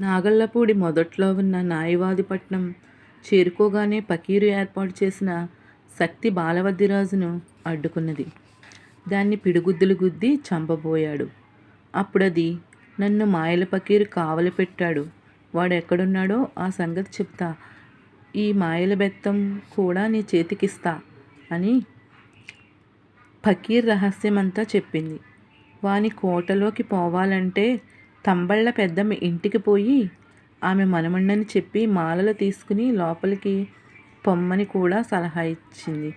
నాగళ్ళపూడి మొదట్లో ఉన్న న్యాయవాదిపట్నం చేరుకోగానే పకీరు ఏర్పాటు చేసిన శక్తి బాలవద్దిరాజును అడ్డుకున్నది. దాన్ని పిడిగుద్దులు గుద్ది చంపబోయాడు. అప్పుడది నన్ను మాయల పకీరు కావలి పెట్టాడు. వాడెక్కడున్నాడో ఆ సంగతి చెప్తా. ఈ మాయల బెత్తం కూడా నీ చేతికిస్తా అని ఫకీర్ రహస్యమంతా చెప్పింది. వాని కోటలోకి పోవాలంటే తంబళ్ళ పెద్దమ్మ ఇంటికి పోయి ఆమె మనమండని చెప్పి మాలలు తీసుకుని లోపలికి పొమ్మని కూడా సలహా ఇచ్చింది.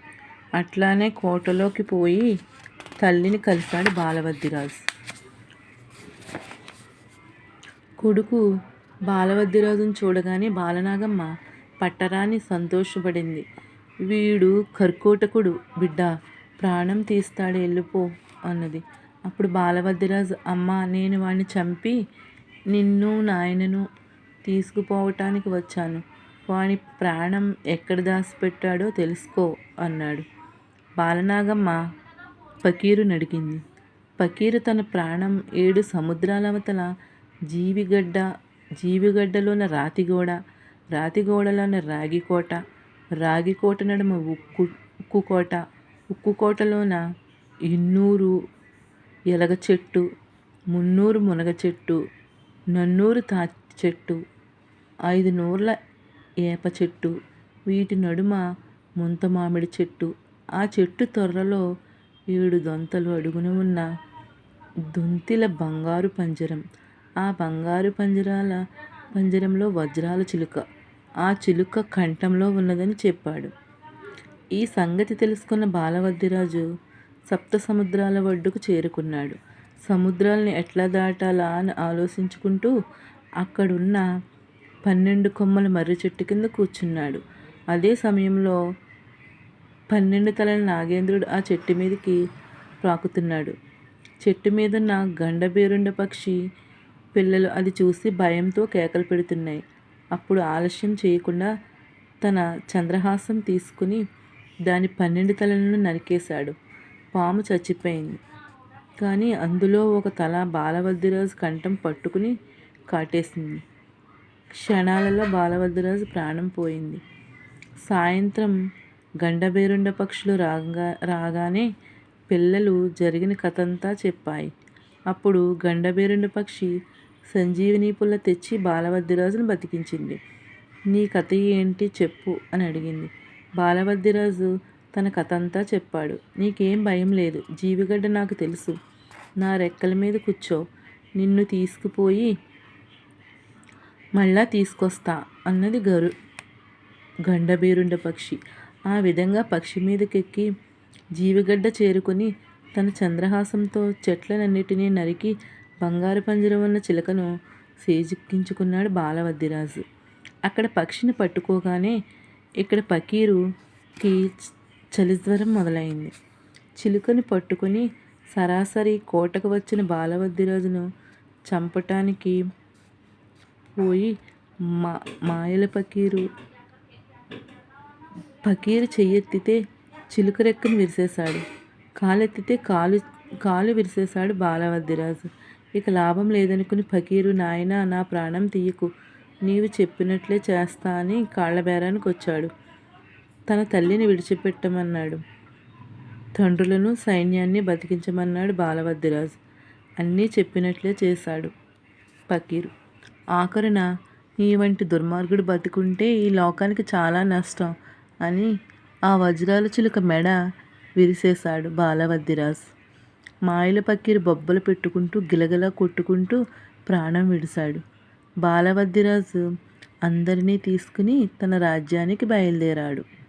అట్లానే కోటలోకి పోయి తల్లిని కలిశాడు బాలవద్దిరాజు. కొడుకు బాలవద్దిరాజును చూడగానే బాలనాగమ్మ పట్టరాని సంతోషపడింది. వీడు కర్కోటకుడు బిడ్డ ప్రాణం తీస్తాడు వెళ్ళిపో అన్నది. అప్పుడు బాలభద్రరాజు అమ్మ నేను వాణ్ణి చంపి నిన్ను నాయనను తీసుకుపోవటానికి వచ్చాను. వాని ప్రాణం ఎక్కడ దాచిపెట్టాడో తెలుసుకో అన్నాడు. బాలనాగమ్మ ఫకీరునడిగింది. ఫకీరు తన ప్రాణం ఏడు సముద్రాలవతల జీవిగడ్డ జీవిగడ్డలోన రాతిగోడ రాతిగోడలోన రాగికోట రాగికోట నడుమ ఉక్కు ఉక్కుకోట ఉక్కుకోటలోన ఇన్నూరు ఎలగచెట్టు మున్నూరు మునగ చెట్టు నన్నూరు తాటిచెట్టు ఐదు నూర్ల ఏప చెట్టు వీటి నడుమ ముంత మామిడి చెట్టు. ఆ చెట్టు తొర్రలో ఏడు దొంతలు అడుగున ఉన్న దొంతిల బంగారు పంజరం. ఆ బంగారు పంజరాల పంజరంలో వజ్రాల చిలుక. ఆ చిలుక కంఠంలో ఉన్నదని చెప్పాడు. ఈ సంగతి తెలుసుకున్న బాలవద్దిరాజు సప్త సముద్రాల ఒడ్డుకు చేరుకున్నాడు. సముద్రాల్ని ఎట్లా దాటాలా అని ఆలోచించుకుంటూ అక్కడున్న పన్నెండు కొమ్మల మర్రి చెట్టు కింద కూర్చున్నాడు. అదే సమయంలో పన్నెండు తలల నాగేంద్రుడు ఆ చెట్టు మీదికి ప్రాకుతున్నాడు. చెట్టు మీదున్న గండబేరుండ పక్షి పిల్లలు అది చూసి భయంతో కేకలు పెడుతున్నాయి. అప్పుడు ఆలస్యం చేయకుండా తన చంద్రహాసం తీసుకుని దాని పన్నెండు తలలను నరికేశాడు. పాము చచ్చిపోయింది. కానీ అందులో ఒక తల బాలవద్దిరాజు కంఠం పట్టుకుని కాటేసింది. క్షణాలలో బాలవద్దిరాజు ప్రాణం పోయింది. సాయంత్రం గండబేరుండ పక్షులు రాగా రాగానే పిల్లలు జరిగిన కథంతా చెప్పాయి. అప్పుడు గండబేరుండ పక్షి సంజీవిని పుల్ల తెచ్చి బాలవద్దిరాజును బతికించింది. నీ కథ ఏంటి చెప్పు అని అడిగింది. బాలవద్దిరాజు తన కథంతా చెప్పాడు. నీకేం భయం లేదు. జీవిగడ్డ నాకు తెలుసు. నా రెక్కల మీద కూర్చో. నిన్ను తీసుకుపోయి మళ్ళా తీసుకొస్తా అన్నది గరు గండబీరుండ పక్షి. ఆ విధంగా పక్షి మీదకెక్కి జీవిగడ్డ చేరుకుని తన చంద్రహాసంతో చెట్లనన్నిటినీ నరికి బంగారు పంజరం ఉన్న చిలకను సేజిక్కించుకున్నాడు బాలవద్దిరాజు. అక్కడ పక్షిని పట్టుకోగానే ఇక్కడ పకీరుకి చలిజ్వరం మొదలైంది. చిలుకని పట్టుకుని సరాసరి కోటకు వచ్చిన బాలవద్దిరాజును చంపటానికి పోయి మా మాయల పకీరు పకీరు చెయ్యెత్తితే చిలుక రెక్కను విరిసేశాడు కాలెత్తితే కాలు కాలు విరిసేశాడు బాలవద్దిరాజు. ఇక లాభం లేదనుకుని ఫకీరు నాయనా నా ప్రాణం తీయకు. నీవు చెప్పినట్లే చేస్తా అని కాళ్ళబేరానికి వచ్చాడు తన తల్లిని విడిచిపెట్టమన్నాడు. తండ్రులను సైన్యాన్ని బతికించమన్నాడు బాలవద్దిరాజు. అన్నీ చెప్పినట్లే చేశాడు ఫఖీర్ ఆఖరిన ఈ వంటి దుర్మార్గుడు బతికుంటే ఈ లోకానికి చాలా నష్టం అని ఆ వజ్రాల చిలుక మెడ విరిసేశాడు బాలవద్దిరాజు. మాయల పక్కీరు బొబ్బలు పెట్టుకుంటూ గిలగిలా కొట్టుకుంటూ ప్రాణం విడిచాడు. బాలవద్దిరాజు అందరినీ తీసుకుని తన రాజ్యానికి బయలుదేరాడు.